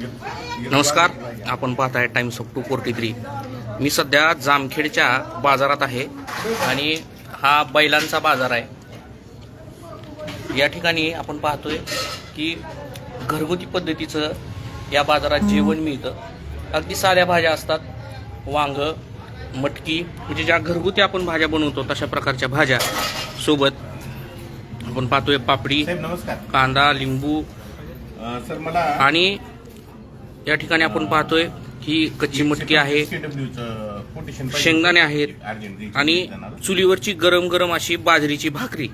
नमस्कार आपण पाहताय Times of two forty three मी सध्या जामखेडच्या बाजारात आहे आणि हा बैलांचा बाजार आहे. या ठिकाणी आपण पाहतोय की घरगुती पद्धतीचं या बाजारात जेवण मिळतं. अगदी साध्या भाज्या असतात वांग मटकी म्हणजे ज्या घरगुती आपण भाज्या बनवतो तशा प्रकारच्या भाज्या सोबत आपण पाहतोय पापडी कांदा लिंबू सर मला आणि या ठिकाणी आपण पाहतोय ही कच्ची मटकी आहे. शेंगदाणे आहेत आणि. चुलीवरची गरम गरम अशी बाजरीची भाकरी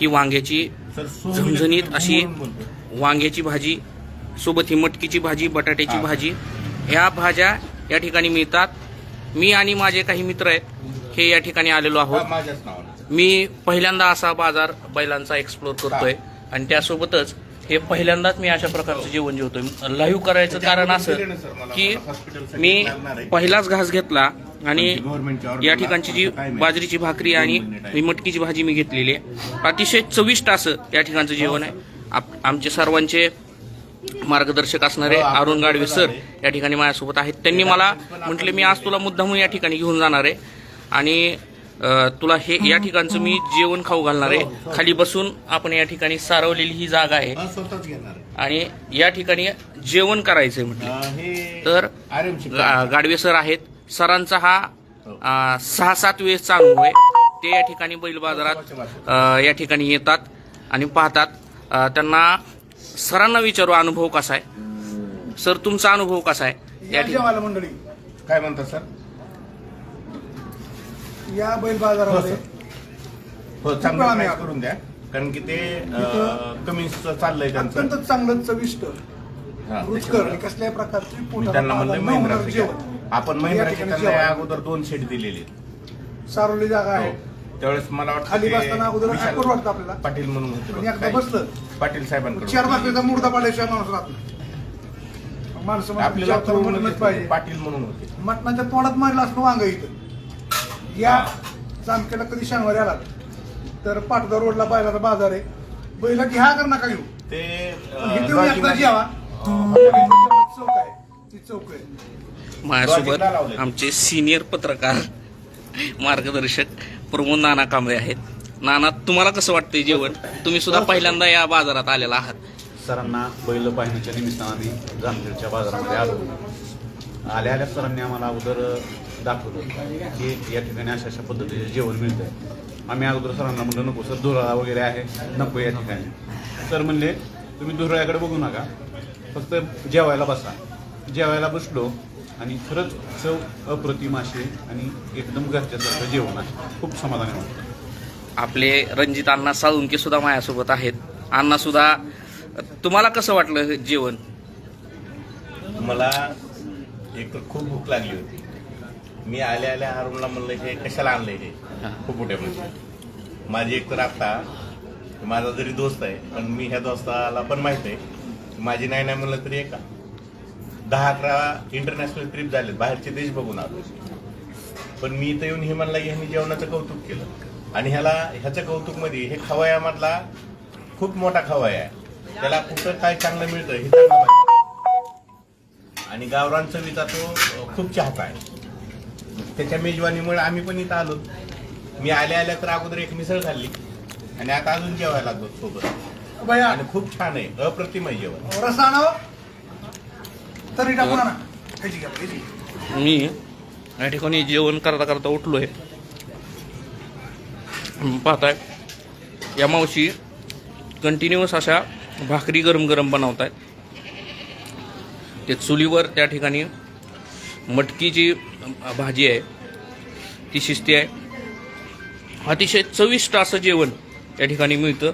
ही वांग्याची झणझणीत अशी. वांग्याची भाजी सोबत ही मटकीची भाजी बटाट्याची. भाजी ह्या भाज्या या ठिकाणी मिळतात मी आणि माझे काही मित्र आहेत हे या ठिकाणी आलेलो आहोत मी पहिल्यांदा असा बाजार बैलांचा एक्सप्लोर करतोय आणि त्यासोबतच हे पहिल्यांदाच मी अशा प्रकारचं जेवण जेवतोय. लाईव्ह करायचं कारण असं की मी पहिलाच घास घेतला आणि या ठिकाणची जी बाजरीची भाकरी आणि ही मटकीची भाजी मी घेतलेली आहे. अतिशय चविष्ट असं या ठिकाणचं जेवण आहे. आप- आमचे सर्वांचे मार्गदर्शक असणारे अरुण गाडवे सर या ठिकाणी माझ्यासोबत आहेत. त्यांनी मला म्हटले मी आज तुला मुद्दामून या ठिकाणी घेऊन जाणार आहे. आणि तुला हे या ठिकाणचं मी जेवण खाऊ घालणार आहे. खाली बसून आपण या ठिकाणी सारवलेली ही जागा आहे. हा, स्वतःच घेणार आहे. आणि या ठिकाणी जेवण करायचंय म्हटलं. हे तर. गा- गाडवे सर आहेत. सरांचा हा अ, सहा सात वेळेसचा अनुभव आहे. ते या ठिकाणी बैल बाजारात अ, या ठिकाणी येतात आणि पाहतात. अ, त्यांना सरांना विचारू अनुभव कसा आहे? सर तुमचा अनुभव कसा आहे? या या ठिकाणी. जेवायला मंडळी काय म्हणतात सर? या बैल हो बाजारामध्ये सर हो चांगलं मी price. करून द्या कारण की ते इथं कमी चाललंय त्यांचं अत्यंत चांगलं चविष्ट हा, रुचकर त्याच्यामुळे आणि कसल्याही प्रकारची मी त्यांना म्हणलं. जेवण आपण. या अगोदर दोन शेट दिलेले सारवली जागा आहे त्यावेळेस मला वाटतं खाली ते बसताना अगोदर विशाल awkward वाटतं आपल्याला. पाटील म्हणून होते आणि बघा. एकदा काय? बसलं पाटील साहेबांकडे चार भाकरीचा मुर्दा पाडल्याशिवाय माणूस राहत नाही माणसं म्हणतात, आपल्याला चार तर म्हणूनच कळून पाहिजे पाटील म्हणून होते मटणाच्या तोंडात मारलं असतं वांग इथं या जामखेडला कधी शनिवारी आला? तर पाटदा रोडला बैलाचा बाजार आहे. बैला घ्या कर नका घेऊ? ते एकदा जेवा. चौक आहे. ती चौक आहे. माझ्यासोबत आमचे सिनियर पत्रकार मार्गदर्शक प्रमोद नाना कांबळे आहेत. नाना तुम्हाला कसं वाटतंय जेवण? तुम्ही सुद्धा पहिल्यांदा या बाजारात आलेला आहात. सरांना बैल पाहण्याच्या निमित्तानं आम्ही जामखेडच्या बाजारामध्ये आलो. आल्या आल्या सरांनी आम्हाला अगोदर दाखवलं की या ठिकाणी अशा अशा पद्धतीचे जेवण मिळतं आम्ही अगोदर सरांना म्हणलं नको सर धुराळा वगैरे आहे. नको या ठिकाणी. सर म्हणले तुम्ही धुराळ्याकडे बघू नका. फक्त जेवायला बसा. जेवायला बसलो आणि खरंच चव अप्रतिम असे आणि एकदम घरच्यासारखं जेवण आहे खूप समाधानी वाटतं आपले रणजित अण्णा साळुंके सुद्धा माझ्यासोबत आहेत. अण्णा सुद्धा तुम्हाला कसं वाटलं हे जेवण? मला एक तर खूप भूक लागली होती. मी आल्या आल्या अरुणला म्हणलं हे कशाला आणलंय हे. खूप मोठ्यामध्ये माझी एक तर आता माझा जरी दोस्त आहे पण मी ह्या दोस्ताला पण माहीत आहे माझी नाही नाही म्हणलं तरी एका. दहा अकरा इंटरनॅशनल ट्रिप झालेत बाहेरचे देश बघून आलो. पण मी इथं येऊन हे म्हणला की ह्यांनी जेवणाचं कौतुक केलं. आणि ह्याला ह्याच्या कौतुकमध्ये हे खवयामधला खूप मोठा खवया आहे. त्याला कुठं काय चांगलं मिळतं हे चांगलं. आणि गावरान चवीचा तो खूप चाहता आहे. त्याच्या मेजवानीमुळे आम्ही पण इथं आलो. मी आल्या आल्या तर अगोदर एक मिसळ खाल्ली. आणि आता अजून जेवायला लागलो सोबत. भैया. आणि खूप छान आहे. अप्रतिम आहे जेवण. रस आणावं तरी टाकून आणा ह्याची घ्या, ह्याची. मी या ठिकाणी जेवण करता करता उठलोय. पाहताय या मावशी कंटिन्युअस अशा भाकरी गरम गरम बनवत आहेत ते चुलीवर त्या ठिकाणी मटकीची भाजी आहे. ती शिस्ती आहे. अतिशय चविष्ट असं जेवण या ठिकाणी मिळतं.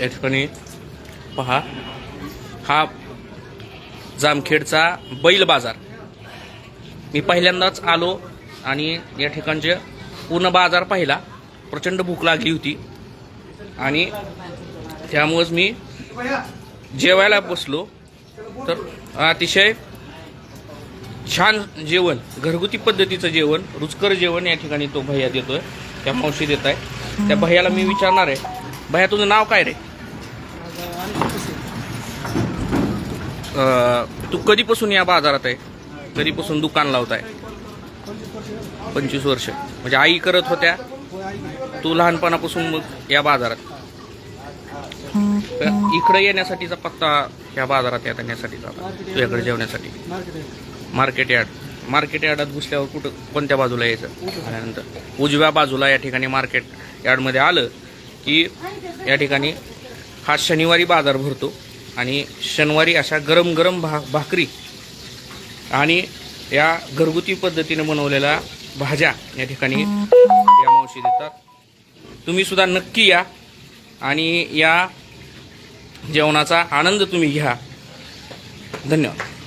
या ठिकाणी पहा. हा जामखेडचा बैल बाजार. मी पहिल्यांदाच आलो आणि या ठिकाणचे पूर्ण बाजार पाहिला. प्रचंड भूक लागली होती. आणि त्यामुळंच मी जेवायला बसलो. तर अतिशय छान जेवण घरगुती पद्धतीचं जेवण रुचकर जेवण या ठिकाणी तो भैया देतोय. त्या मावशी देत आहे. त्या भैयाला मी विचारणार आहे भैया तुझं नाव काय रे? अं, तू कधीपासून या बाजारात आहे? कधीपासून दुकान लावत आहे पंचवीस वर्ष. म्हणजे आई करत होत्या? तू लहानपणापासून मग या बाजारात? इकडे येण्यासाठीचा पत्ता या बाजारात येण्यासाठीचा आता, तुझ्याकडे जेवण्यासाठी. Market yard. मार्केट यार्डात घुसल्यावर कुठं कोणत्या बाजूला यायचं? त्यानंतर उजव्या बाजूला या ठिकाणी मार्केट यार्डमध्ये आलं की या ठिकाणी हा शनिवारी बाजार भरतो आणि शनिवारी अशा गरम गरम भा भाकरी आणि या घरगुती पद्धतीने बनवलेल्या भाज्या या ठिकाणी या मावशी देतात. तुम्ही सुद्धा नक्की या आणि या जेवणाचा आनंद तुम्ही घ्या. धन्यवाद.